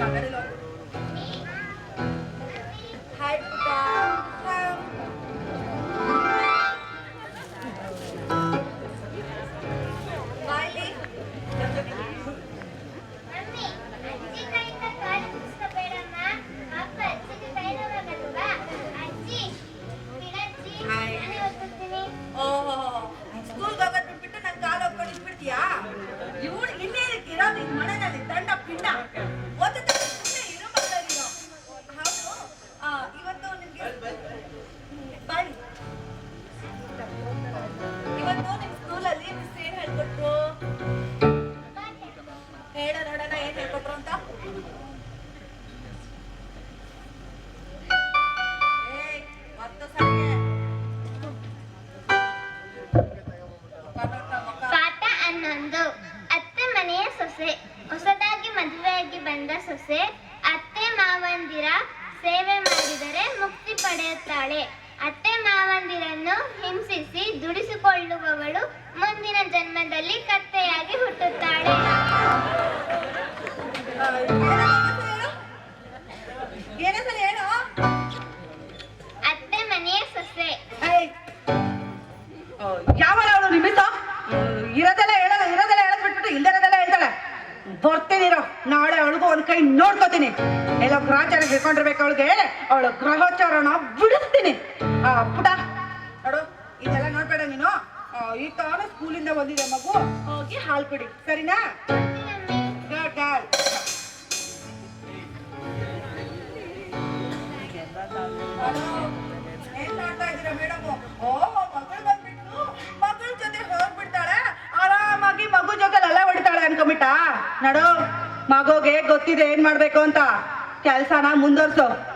പകരലോക ಹನ್ನೊಂದು ಅತ್ತೆ ಮನೆಯ ಸೊಸೆ, ಹೊಸದಾಗಿ ಮದುವೆಯಾಗಿ ಬಂದ ಸೊಸೆ, ಅತ್ತೆ ಮಾವಂದಿರ ಸೇವೆ ಮಾಡಿದರೆ ಮುಕ್ತಿ ಪಡೆಯುತ್ತಾಳೆ. ಅತ್ತೆ ಮಾವಂದಿರನ್ನು ಹಿಂಸಿಸಿ ದುಡಿಸಿಕೊಳ್ಳುವವಳು ಮುಂದಿನ ಜನ್ಮದಲ್ಲಿ ಕತ್ತೆಯಾಗಿ ಹುಟ್ಟುತ್ತಾಳೆ. ಅತ್ತೆ ಮನೆಯ ಸೊಸೆ. ಯಾವಳ ನೋಡ್ಕೋತೀನಿ. ಎಲ್ಲ ಗ್ರಹಚಾರ ಹಿಡ್ಕೊಂಡಿರ್ಬೇಕು ಅವಳಿಗೆ ಅವಳ ಗ್ರಹಚಾರನ ಬಿಡಿಸ್ತೀನಿ. ಪುಟ. ನೋಡು, ಇದೆಲ್ಲ ನೋಡ್ಬೇಡ ನೀನು. ಈ ತಾನು ಸ್ಕೂಲಿಂದ ಬಂದಿದೆ ಮಗು. ಹೋಗಿ ಹಾಲು ಕುಡಿ. ಸರಿನಾ? ಏನ್ ಮಾಡ್ತಾ ಮೇಡಮ್ ಓ, ಮಗಳು ಬಂದ್ಬಿಟ್ಟು ಜೊತೆ ಹೋಗ್ಬಿಡ್ತಾಳೆ. ಆರಾಮಾಗಿ ಮಗು ಜೊತೆ ಅಲ್ಲ ಹೊಡಿತಾಳೆ ಅನ್ಕೊಂಬಿಟ್ಟ ನಡು ಮಗುಗೆ ಗೊತ್ತಿದೆ ಏನ್ ಮಾಡ್ಬೇಕು ಅಂತ. ಕೆಲ್ಸನ ಮುಂದುವರ್ಸು.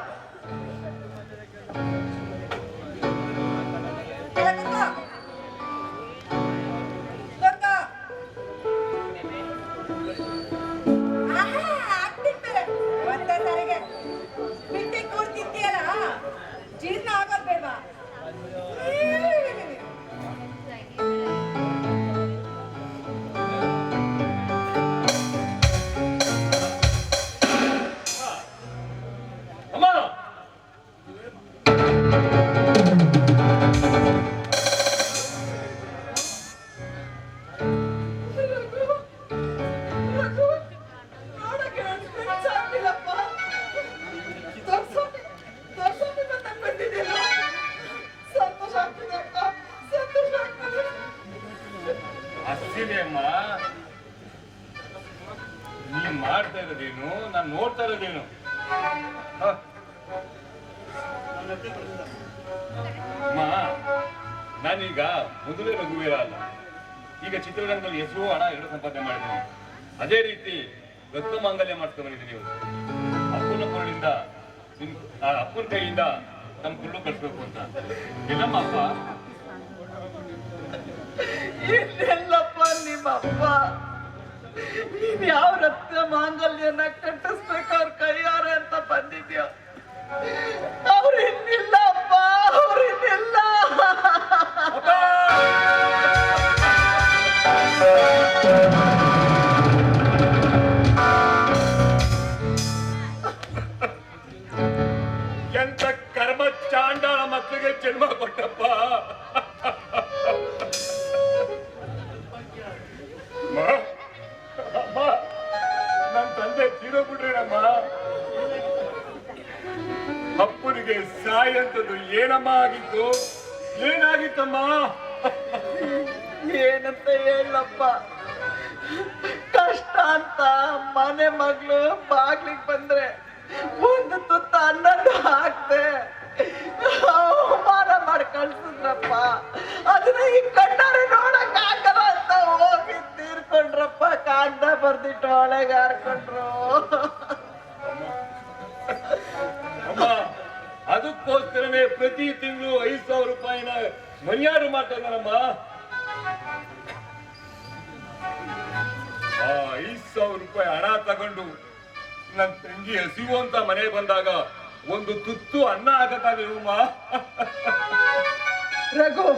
ಅಷ್ಟಿದೆ ಅಮ್ಮ ನೀ ಮಾಡ್ತಾ ಇರೋದೇನು? ನಾನು ನೋಡ್ತಾ ಇರೋದೇನು. ಅಮ್ಮ, ನಾನೀಗ ಮೊದಲೇ ರಘುವೀರ ಅಲ್ಲ. ಈಗ ಚಿತ್ರರಂಗದಲ್ಲಿ ಹೆಸರು, ಹಣ ಎರಡು ಸಂಪಾದನೆ ಮಾಡಿದ್ದೀನಿ. ಅದೇ ರೀತಿ ರಕ್ತ ಮಾಂಗಲ್ಯ ಮಾಡ್ಕೊಂಡು ಬಂದಿದ್ದೀನಿ ನೀವು. ಅಪ್ಪನ ಕೊರಳಿಂದ ಅಪ್ಪನ ಕೈಯಿಂದ ನಮ್ಮ ಕುಳ್ಳು ಕಳಿಸ್ಬೇಕು ಅಂತ. ಎಲ್ಲಮ್ಮ ಅಪ್ಪ ಇನ್ನೆಲ್ಲಪ್ಪ ನಿಮ್ಮ ಅಪ್ಪ, ನೀನ್ ಯಾವ ರಕ್ತ ಮಾಂಗಲ್ಯನ ಕಟ್ಟಿಸ್ಬೇಕು ಅವ್ರ ಕೈಯಾರೆ ಅಂತ ಬಂದಿದ್ಯ? ಅವ್ರ ಇನ್ನಿಲ್ಲ ಅಪ್ಪ, ಅವ್ರ ಇನ್ನಿಲ್ಲ. ಎಂತ ಕರ್ಮ ಚಾಂಡಾಳ ಮಕ್ಕಳಿಗೆ ಜನ್ಮ ಕೊಟ್ಟಪ್ಪ? ಆಗಿತ್ತು ಏನಾಗಿತ್ತಮ್ಮ? ಏನಂತ ಹೇಳಪ್ಪ. ಕಷ್ಟ ಅಂತ ಮನೆ ಮಗಳು ಬಾಗ್ಲಿಕ್ ಬಂದ್ರೆ ಒಂದು ತುತ್ತ ಅನ್ನದ್ದು ಹಾಕ್ದೆ. ಅವಮಾನ ಮಾಡಿ ಕಳ್ಸಿದ್ರಪ್ಪ. ಅದನ್ನ ಈ ಕಣ್ಣಾರೆ ನೋಡಕ್ ಹಾಕಲ್ಲ ಅಂತ ಹೋಗಿ ತೀರ್ಕೊಂಡ್ರಪ್ಪ. ಕಾಗ್ದ ಬರ್ದಿಟ್ಟು ಒಳಗೆ ಹಾರ್ಕೊಂಡ್ರು ಅದಕ್ಕೋಸ್ಕರನೇ ಪ್ರತಿ ತಿಂಗಳು ಐದು ಸಾವಿರ ರೂಪಾಯಿನ ಮರ್ಯಾದೆ ಮಾಡ್ತಾ ಆ ಐದು ಸಾವಿರ ರೂಪಾಯಿ ಹಣ ತಗೊಂಡು ನನ್ ತಂಗಿ ಹಸಿವು ಅಂತ ಮನೆ ಬಂದಾಗ ಒಂದು ತುತ್ತು ಅನ್ನ ಆಗಕ್ಕಾಗಲ್ವಮ್ಮ ರಘು.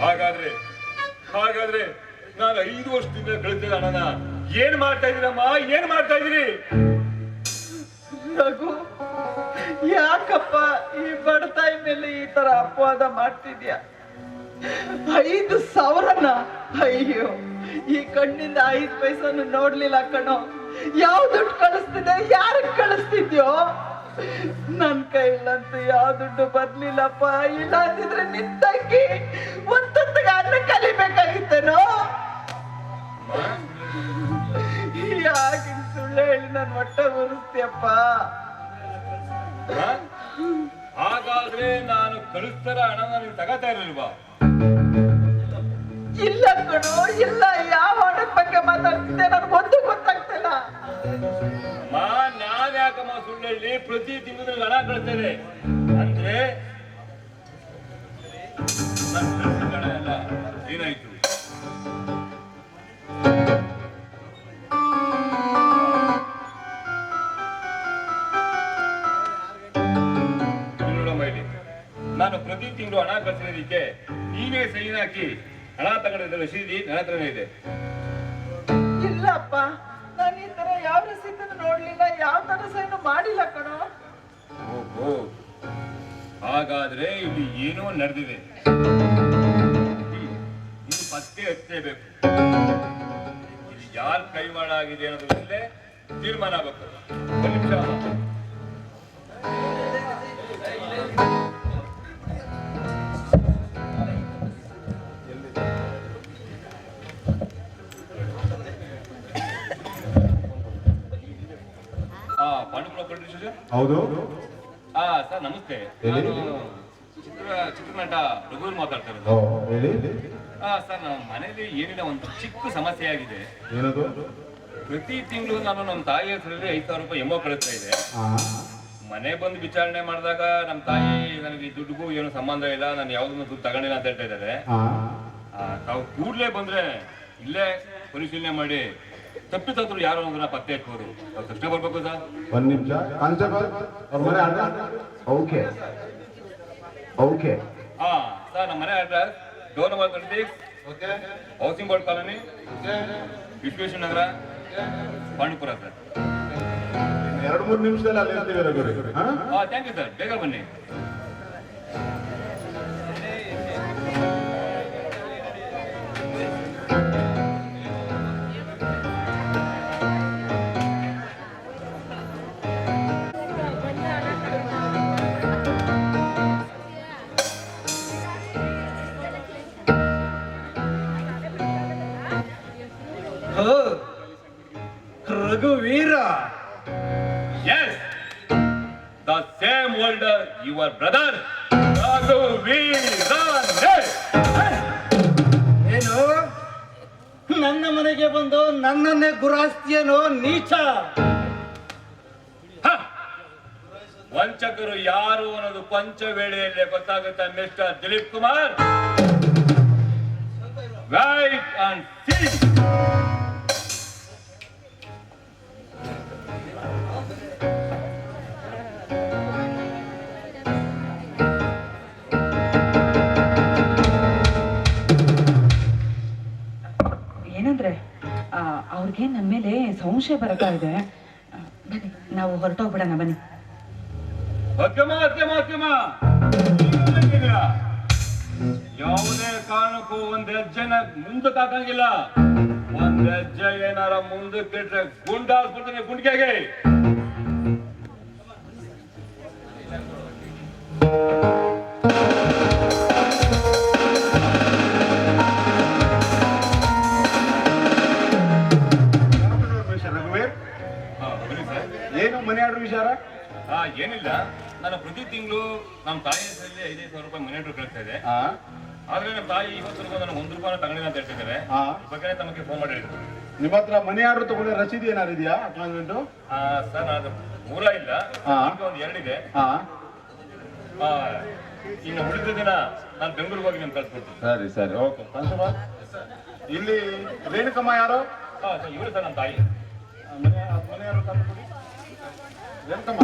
ಹಾಗಾದ್ರೆ ಹಾಗಾದ್ರೆ ನಾನು ಐದು ವರ್ಷದಿಂದ ಗಳಿಸಿದ ಹಣನ ಏನ್ ಮಾಡ್ತಾ ಇದೀರಮ್ಮ ಏನ್ ಮಾಡ್ತಾ ಇದೀರಿ ರಘು ಯಾಕಪ್ಪ ಈ ಬಡತಾಯಿ ಮೇಲೆ ಈ ತರ ಅಪವಾದ ಮಾಡ್ತಿದ್ಯಾ? ಐದು ಸಾವಿರನ? ಅಯ್ಯೋ, ಈ ಕಣ್ಣಿಂದ ಐದು ಪೈಸನು ನೋಡ್ಲಿಲ್ಲ ಕಣೋ. ಯಾವ ದುಡ್ಡು ಕಳಿಸ್ತಿದ್ದೆ? ಯಾರಿಗೆ ಕಳಿಸ್ತಿದ್ಯೋ? ನನ್ ಕೈಲಂತೂ ಯಾವ ದುಡ್ಡು ಬರ್ಲಿಲ್ಲಪ್ಪ. ಇಲ್ಲ ಅಂದಿದ್ರೆ ನಿಂತಕ್ಕಿ ಒಂದೊತ್ತಿಗೆ ಅನ್ನ ಕಲಿಬೇಕಾಗಿತ್ತೇನೋ ಯಾಕೆ ಸುಳ್ಳು ಹೇಳಿ ನನ್ ಹೊಟ್ಟೆ ಬರುತ್ತೆಪ್ಪ? ಹಾಗಾದ್ರೆ ನಾನು ಕಳಿಸ್ತಾರ ಹಣ ನೀವು ತಗೋತಾ ಇರಲ್ವಾ ಇಲ್ಲ ಕಣೋ ಇಲ್ಲ. ಯಾವ ಹಣದ ಬಗ್ಗೆ ಮಾತಾಡ್ತಿದ್ದೆ ನನ್ ಒಂದು ಗೊತ್ತಾಗ್ತಿಲ್ಲ. ಮಾ ನಾವ್ಯಾಕಮ್ಮ ಸುಳ್ಳು ಹೇಳಿ ಪ್ರತಿ ತಿಂಗಳು ಹಣ ಕಳಿಸ್ತೇನೆ ಅಂದ್ರೆ ಕಳಿಸಿರೋದಕ್ಕೆ ನೀವೇ ಸೈನ್ ಹಾಕಿ ಹಣ ತಗೊಂಡಿದ್ದ ರಸೀದಿ ನನ್ನ ಹತ್ರನೇ ಇದೆ. ಇಲ್ಲಪ್ಪ ನಾನು ಈ ತರ ಯಾವ ರಸೀದನ್ನು ನೋಡ್ಲಿಲ್ಲ ಯಾವ ತರ ಸೈನು ಮಾಡಿಲ್ಲ ಕಣೋ. ಓಹೋ ಹಾಗಾದ್ರೆ ಇಲ್ಲಿ ಏನೋ ನಡೆದಿದೆ. ಇದು ಪತ್ತೆ ಹಚ್ಚಲೇಬೇಕು. ಇಲ್ಲಿ ಯಾರ ಕೈವಾಡ ಆಗಿದೆ ಅನ್ನೋದ್ರ ಮೇಲೆ ತೀರ್ಮಾನ ಆಗಬೇಕು. ಒಂದು ನಿಮಿಷ. ಹೌದು? ಆ ಸರ್ ನಮಸ್ತೆ. ಹೇಳಿ. ನಾನು ಚಿತ್ರ ಚಿತ್ರನಟ ರಘುವರ್ ಮಾತಾಡ್ತಾ ಓ ಇರೋದು ಹೇಳಿ. ಆ ಸರ್ ನಮ್ಮ ಮನೇಲಿ ಏನಿಲ್ಲ ಒಂದು ಚಿಕ್ಕ ಸಮಸ್ಯೆ ಆಗಿದೆ. ಏನದು? ಪ್ರತಿ ತಿಂಗಳು ನಾನು ನಮ್ಮ ತಾಯಿ ಹೆಸರಲ್ಲಿ ಐದು ಸಾವಿರ ರೂಪಾಯಿ ಎಮ್ಮೋ ಕಳಿಸ್ತಾ ಇದೆ. ಹಾ ಮನೆ ಬಂದು ವಿಚಾರಣೆ ಮಾಡಿದಾಗ ನಮ್ಮ ತಾಯಿ ನನಗೆ ಈ ದುಡ್ಡಿಗೂ ಏನು ಸಂಬಂಧ ಇಲ್ಲ ನಾನು ಯಾವ್ದನ್ನು ದುಡ್ಡು ತಗೊಂಡಿಲ್ಲ ಅಂತ ಹೇಳ್ತಾ ಇದ್ದಾರೆ. ಹಾ ಆ, ತಾವು ಕೂಡಲೇ ಬಂದ್ರೆ ಇಲ್ಲೇ ಪರಿಶೀಲನೆ ಮಾಡಿ. ತಪ್ಪಿತದ್ರು ಯಾರು ಅಂದ್ರೆ ಪತ್ತೆ ಹಚ್ಚಬಹುದು ಅವ್ರು ತಕ್ಷಣ ಬರ್ಬೇಕು ಸರ್. ಒಂದ್ ನಿಮಿಷ. ಕಾನ್ಸ್ಟೇಬಲ್ ಅವ್ರ ಮನೆ ಅಡ್ರೆಸ್? ಓಕೆ. ಓಕೆ. ಹಾ ಸರ್ ನಮ್ಮ ಮನೆ address door number twenty six okay. Housing board colony Vishweshwara Nagar Pandupura sir. ಎರಡು ಮೂರು ನಿಮಿಷದಲ್ಲಿ ಅಲ್ಲಿ ಇರ್ತೀವಿ ಥ್ಯಾಂಕ್ ಯು ಸರ್ ಬೇಗ ಬನ್ನಿ. Raghuveerane. ಏನು? ನನ್ನ ಮನೆಗೆ ಬಂದು ನನ್ನನ್ನೇ ಗುರಾಸ್ತಿಯನು ನೀಚ! ವಂಚಕರು ಯಾರು ಅನ್ನೋದು ಪಂಚವೇಳೆಯಲ್ಲೇ ಗೊತ್ತಾಗುತ್ತೆ mister Dilip Kumar. Right and ಅವ್ರಿಗೆ ನಮ್ಮ ಮೇಲೆ ಸಂಶಯ ಬರ್ತಾ ಇದೆ. ಬನ್ನಿ, ನಾವು ಹೊರಟೋಗ್ಬಿಡೋಣ, ಬನ್ನಿ. ಯಾವುದೇ ಕಾರಣಕ್ಕೂ ಒಂದ್ ಹೆಜ್ಜೆನ ಮುಂದಕ್ಕೆ ಹಾಕಂಗಿಲ್ಲ. ಒಂದ್ ಹೆಜ್ಜೆ ಏನಾರ ಮುಂದಕ್ಕೆ ಗುಂಡಾಸ್ಬಿಡ್ತಾನೆ ಗುಂಡಿಗೆಗೆ. ಏನು ಮನೆ ಆರ್ಡರ್ ವಿಚಾರ? ಆ, ಏನಿಲ್ಲ. ನಾನು ಪ್ರತಿ ತಿಂಗಳು ನಮ್ಮ ತಾಯಿ ಹೆಸರಲ್ಲಿ ಐದೈದು ಸಾವಿರ ರೂಪಾಯಿ ಮನೆ ಆರ್ಡರ್ ಕಳಿಸ್ತಾ ಇದೆ. ಹಾ ಆದ್ರೆ ನಮ್ಮ ತಾಯಿ ಇವತ್ತರೆಗೂ ನನಗೆ ಒಂದು ರೂಪಾಯಿ ತಗೊಂಡಿಲ್ಲ ಅಂತ ಹೇಳ್ತಿದ್ದಾರೆ. ಹಾ ಬಗ್ಗೆ ತಮಗೆ ಫೋನ್ ಮಾಡಿ ಹೇಳಿದ್ರು ನಿಮ್ಮ ಹತ್ರ ಮನೆ ಆರ್ಡರ್ ತಗೊಂಡ್ರೆ ರಸೀದಿ ಏನಾದ್ರು ಇದೆಯಾ ಅಪಾಯಿಂಟ್ಮೆಂಟ್ ಆ, ಸರ್ ಅದು ಮೂರ ಇಲ್ಲ. ಹಾ. ಈಗ ಒಂದು ಎರಡಿದೆ ಹಾ ಆ, ಇನ್ನು ಉಳಿದ ದಿನ ನಾನು ಬೆಂಗಳೂರಿಗೆ ಹೋಗಿ ನಿಮ್ಗೆ ಕಳ್ಸ್ಕೊಡ್ತೀನಿ. ಸರಿ ಸರಿ. ಓಕೆ. ಇಲ್ಲಿ ರೇಣುಕಮ್ಮ ಯಾರು? ಹಾ ಸರ್ ಇವರು ಸರ್ ನಮ್ಮ ತಾಯಿ. ಮನೆ ಮನೆ ಯಾರು ರೇಣುಕಮ್ಮ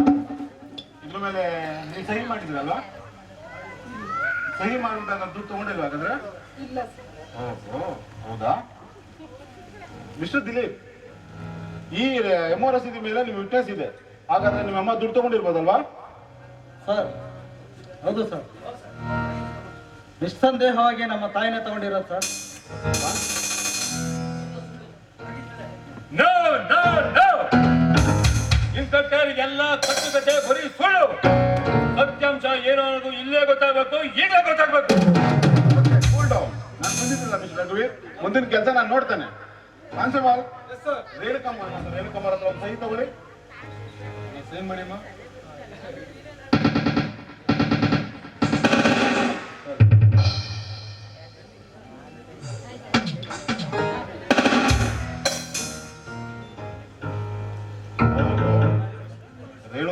ಇದ್ರ ಮೇಲೆ ನೀವು ಸಹಿ ಮಾಡಿದ್ರಲ್ವಾ? ಸಹಿ ಮಾಡುವಂತ ನಾನು ದುಡ್ಡು ತಗೊಂಡಿಲ್ವ ಹಾಗಾದ್ರೆ? ಓಹೋ ಹೌದಾ? ಮಿಸ್ಟರ್ ದಿಲೀಪ್ ಈ ಎಸ್ ರಸೀದಿ ಮೇಲೆ ನಿಮ್ಮ ವಿಟ್ನೆಸ್ ಇದೆ. ಹಾಗಾದ್ರೆ ನಿಮ್ಮ ಅಮ್ಮ ದುಡ್ಡು ತಗೊಂಡಿರ್ಬೋದಲ್ವಾ? ಸರ್ ಹೌದು ಸರ್. ನಿಸ್ಸಂದೇಹವಾಗಿ ನಮ್ಮ ತಾಯಿನೇ ತಗೊಂಡಿರೋದು sir. No no no inspector ಎಲ್ಲ ಕಟ್ಟುಕತೆ ಬರೀ ಸುಳ್ಳು. ಸತ್ಯಾಂಶ ಏನು ಅನ್ನೋದು ಇಲ್ಲೇ ಗೊತ್ತಾಗಬೇಕು ಈಗ ಗೊತ್ತಾಗಬೇಕು. ಕೂಲ್ ಡೌನ್ ನಾನು ಬಂದಿದ್ದಿಲ್ಲ ಮಿಸ್ಟರ್ ರಘುವೀರ್ ಮುಂದಿನ ಕೆಲಸ ನಾನು ನೋಡ್ತೇನೆ. ಎಸ್ ರೇಣುಕಮ್ಮ ಅಂತ ರೇಣುಕಮ್ಮರ ಹತ್ರ ಒಂದು ಸಹಿ ತಗೊಳ್ಳಿ. ಸಹಿ ಮಾಡಿ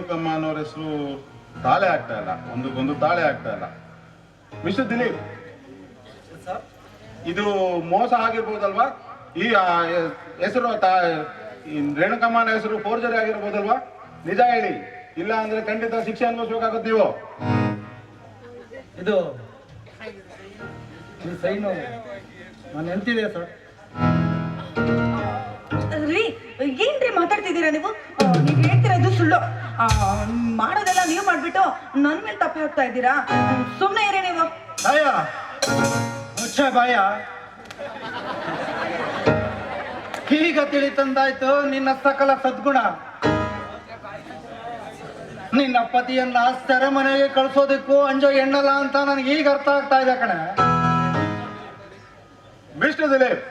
ರೇಣುಕಮ್ಮ ಅನ್ನೋರ ಹೆಸರು ತಾಳೆ ಆಗ್ತಾ ಇಲ್ಲ. ಒಂದಕ್ಕೊಂದು ತಾಳೆ ಆಗ್ತಾ ಇಲ್ಲ. ಮಿಸ್ಟರ್ ದಿಲೀಪ್ ಸರ್ ಇದು ಮೋಸ ಆಗಿರ್ಬೋದಲ್ವಾ? ಈ ಹೆಸರು ರೇಣುಕಮ್ಮನ ಹೆಸರು ಫೋರ್ಜರಿ ಆಗಿರ್ಬೋದಲ್ವಾ? ನಿಜ ಹೇಳಿ. ಇಲ್ಲ ಅಂದ್ರೆ ಖಂಡಿತ ಶಿಕ್ಷೆ ಅನುಭವಿಸ್ಬೇಕಾಗುತ್ತೆ ನೀವು. ಇದು ಸೈನು. ನಾನು ಎಂತಿದೆ ಸರ್ ರೀ ಏನ್ರಿ ಮಾತಾಡ್ತಿದ್ದೀರಾ ನೀವು? ನೀವು ನೀವ್ ಹೇಳ್ತಿರೋದು ಸುಳ್ಳು. ಮಾಡೋದೆಲ್ಲ ನೀವು ಮಾಡ್ಬಿಟ್ಟು ನನ್ ಮೇಲೆ ತಪ್ಪು ಹಾಕ್ತಾ ಇದ್ದೀರಾ? ಸುಮ್ನೆ ಇರಿ ನೀವು. ಭಯ ಮುಚ್ಚ ಬಾಯ. ಈಗ ತಿಳಿತಂದಾಯ್ತು ನಿನ್ನ ಸಕಲ ಸದ್ಗುಣ. ನಿನ್ನ ಪತಿಯನ್ನ ಸೆರೆಮನೆಗೆ ಕಳಿಸೋದಕ್ಕೂ ಅಂಜೋ ಹೆಣ್ಣಲ್ಲ ಅಂತ ನನಗೆ ಈಗ ಅರ್ಥ ಆಗ್ತಾ ಇದೆ ಕಣೆ. ಮಿಸ್ಟರ್ ದಿಲೀಪ್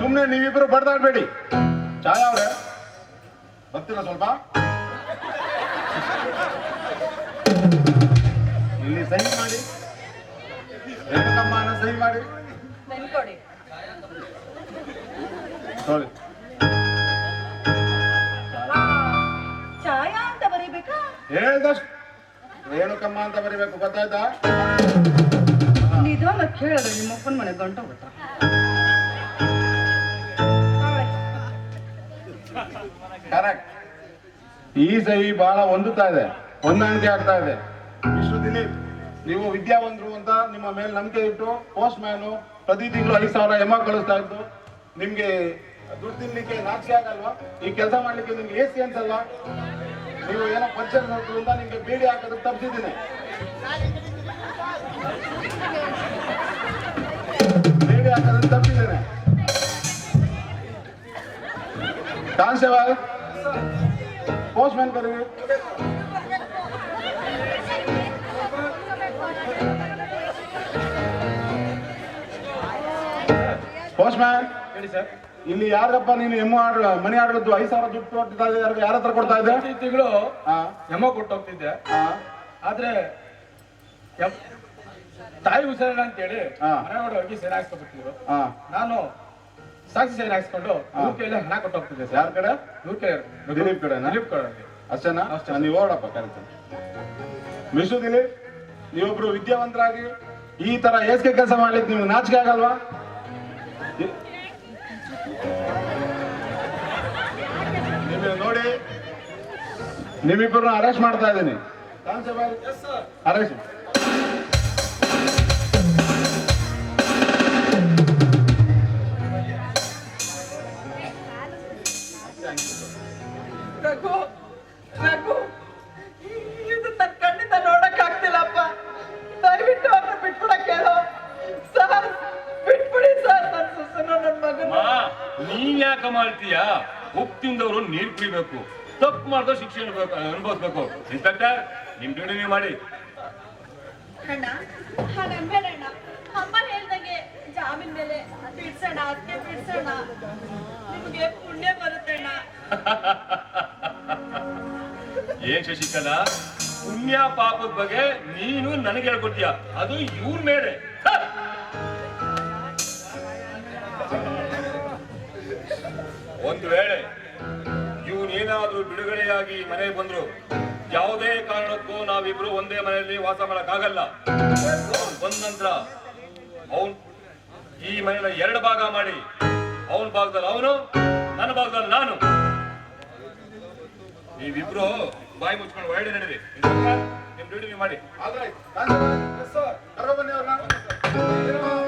ಸುಮ್ನೆ ನೀವಿಬ್ರು ಬಡ್ದಾಡ್ಬೇಡಿ ಛಾಯಾ ಅವ್ರೆ ಬರ್ತೀರಾ ಸ್ವಲ್ಪ? ಇಲ್ಲಿ ಸಹಿ ಮಾಡಿ. ರೇಣುಕಮ್ಮನ ಸಹಿ ಮಾಡಿ. ಸಾರಿ ಛಾಯಾ ಅಂತ ಬರೀಬೇಕಾ? ಹೇಳ್ದಷ್ಟು. ರೇಣುಕಮ್ಮ ಅಂತ ಬರಿಬೇಕು ಗೊತ್ತಾಯ್ತಾ? ನಿಜವಾಗ ಕೇಳಿದ್ರೆ ನಿಮ್ಮ ಅಪ್ಪನ ಮನೆ ಗಂಟು ಗೊತ್ತಾ? ಕರೆಕ್ಟ್ ಈ ಸಹಿ ಬಹಳ ಹೊಂದುತ್ತಾ ಇದೆ, ಹೊಂದಾಣಿಕೆ ಆಗ್ತಾ ಇದೆ. ವಿಶ್ವ ದಿಲೀಪ್ ನೀವು ವಿದ್ಯಾವಂತರು ಅಂತ ನಿಮ್ಮ ಮೇಲೆ ನಂಬಿಕೆ ಇಟ್ಟು ಪೋಸ್ಟ್ ಮ್ಯಾನು ಪ್ರತಿ ತಿಂಗಳು ಐದು ಸಾವಿರ ಎಮ ಕಳಿಸ್ತಾ ಇದ್ದು, ನಿಮ್ಗೆ ದುಡ್ಡು ತಿನ್ಲಿಕ್ಕೆ ನಾಚಿಕೆ ಆಗಲ್ವಾ? ಈ ಕೆಲಸ ಮಾಡ್ಲಿಕ್ಕೆ ನಿಮ್ಗೆ ಎ ಸಿ ಅನ್ಸಲ್ಲ ನೀವು ಏನೋ ಪರ್ಚೇಸ್ ಅಂತ ನಿಮ್ಗೆ ಬೇಡಿ ಹಾಕೋದು ತಪ್ಪಿಸಿದ್ದೀನಿ. ಬೇಡಿ ಹಾಕೋದಕ್ಕೆ ತಪ್ಪಿದ್ದೇನೆ ಕಾನ್ಸ್ಟೇಬಲ್. ಪೋಸ್ಟ್ ಮ್ಯಾನ್ ಕರೀರಿ ಪೋಸ್ಟ್ ಮ್ಯಾನ್ ಹೇಳಿ ಸರ್ ಇಲ್ಲಿ ಯಾರಪ್ಪ ನೀನು ಎಮ್ಮು ಆಡ್ಲ ಮನಿ ಆರ್ಡರ್ದು ಐದು ಸಾವಿರ ದುಡ್ಡು ಕೊಡ್ತಾ ಇದೆ ಯಾರು ಹತ್ರ ಕೊಡ್ತಾ ಇದೆ ತಿಂಗಳು ಹಾ. ಎಮ್ಮ ಕೊಟ್ಟು ಹೋಗ್ತಿದ್ದೆ. ಆದ್ರೆ ತಾಯಿ ಹುಷಾರಿಲ್ಲ ಅಂತೇಳಿ ಹೇಳಿ ಮನೆ ಒಳಗೆ ಹೋಗಿ ಸೇನೆ ಹಾಕ್ಸ್ಕೊಬಿಟ್ಟಿದ್ರು ಹಾ. ನಾನು ಸಾಕ್ಷಿ ಸೈನ್ ಹಾಕ್ಸ್ಕೊಂಡು ಕೈಯಲ್ಲಿ ಹಣ ಕೊಟ್ಟು ಹೋಗ್ತಿದ್ದೆ ಸರ್. ಯಾರ ಕಡೆ? ಯುಕೆ ಕೈ ದಿಲೀಪ್ ಕಡೆ ದಿಲೀಪ್ ಕಡೆ ಅಷ್ಟೇನಾ? ಅಷ್ಟೇ. ನೀವು ಓಡಪ್ಪ ಕರೀತೀನಿ. ಮಿಶು ದಿಲೀಪ್ ನೀವೊಬ್ರು ವಿದ್ಯಾವಂತರಾಗಿ ಈ ತರ ಏಸ್ಗೆ ಕೆಲಸ ಮಾಡ್ಲಿಕ್ಕೆ ನೀವು ನಾಚಿಕೆ ಆಗಲ್ವಾ? ನೀವು ನೋಡಿ ನಿಮ್ಮಿಬ್ಬರನ್ನ ಅರೆಸ್ಟ್ ಮಾಡ್ತಾ ಇದ್ದೀನಿ. ಅರೆಸ್ಟ್ ರಘು ರಘು ಇದು ನನ್ನ ಕಣ್ಣಿಂದ ನೋಡಕ್ ಆಗ್ತಿಲ್ಲಪ್ಪ ದಯವಿಟ್ಟು ಅವ್ರನ್ನ ಬಿಟ್ಬಿಡಕ್ ಹೇಳೋ. ಸರ್ ಬಿಟ್ಬಿಡಿ ಸರ್ ನನ್ನ ಸುಸನ ನನ್ನ ಮಗನ. ನೀ ಯಾಕ ಮಾಡ್ತೀಯ? ಉಪ್ತಿಂದವರು ನೀರ್ ಕುಡಿಬೇಕು. ತಪ್ಪು ಮಾಡಿದ್ರೆ ಶಿಕ್ಷೆ ಅನುಭವ- ಅನುಭವಿಸ್ಬೇಕು. ಇನ್ಸ್ಪೆಕ್ಟರ್ ನಿಮ್ ಡ್ಯೂಟಿ ನೀವು ಮಾಡಿ. ಅಣ್ಣ ಹಾಗನ್ಬೇಡಣ್ಣ ಅಮ್ಮ ಹೇಳ್ದಂಗೆ ಜಾಮೀನ್ ಮೇಲೆ ಬಿಡ್ಸೋಣ ಅದಕ್ಕೆ ಬಿಡ್ಸೋಣ. ಏನ್ ಶಶಿಕಲಾ? ಪುಣ್ಯ ಪಾಪದ ಬಗ್ಗೆ ನೀನು ನನಗೆ ಹೇಳ್ಕೊಡ್ತೀಯ. ಅದು ಇವ್ರ ಮೇಲೆ! ಒಂದು ವೇಳೆ ಇವನೇನಾದ್ರೂ ಬಿಡುಗಡೆಯಾಗಿ ಮನೆಗೆ ಬಂದ್ರು, ಯಾವುದೇ ಕಾರಣಕ್ಕೂ ನಾವಿಬ್ರು ಒಂದೇ ಮನೆಯಲ್ಲಿ ವಾಸ ಮಾಡಕ್ಕಾಗಲ್ಲ. ಬಂದ ನಂತರ ಅವನ್ ಈ ಮನೆಯ ಎರಡು ಭಾಗ ಮಾಡಿ. ಅವನ ಭಾಗದಲ್ಲಿ ಅವನು, ನನ್ನ ಭಾಗದಲ್ಲಿ ನಾನು. ನೀವಿಬ್ರು ಬಾಯಿ ಮುಚ್ಕೊಂಡು ಒಳ್ಳೆ ನಡೀರಿ. ನಿಮ್ ಡ್ಯೂಟಿ ನೀವು ಮಾಡಿ. ಆದ್ರೆ ಕರ್ಕೊಂಡ್ ಬನ್ನಿ ಅವ್ರನ್ನ